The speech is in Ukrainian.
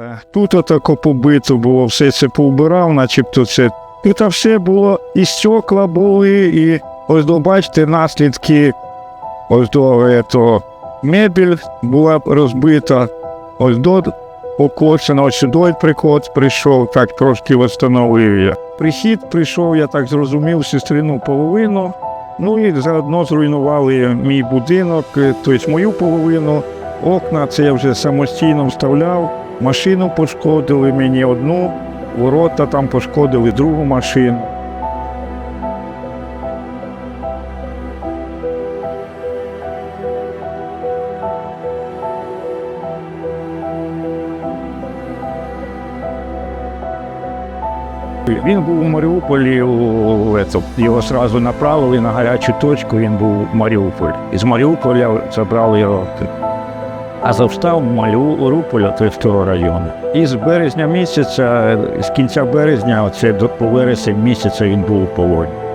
Е, Тут отако побито було, все це повбирав, начебто це. Тут все було, і стекла були, і ось до бачите наслідки, ось до того, мебель була розбита, ось до покошена, ось сюди приход прийшов, так трошки встановив я. Прихід прийшов, я так зрозумів, сестрину половину. Ну і заодно зруйнували мій будинок, е, тобто мою половину. Окна це я вже самостійно вставляв. Машину пошкодили мені одну, ворота там пошкодили другу машину. Він був у Маріуполі, його одразу направили на гарячу точку, він був в Маріуполь. Із Маріуполя забрали його Азовстал малю то з району. І з березня місяця, з кінця березня, оце до вересень місяця він був у полоні.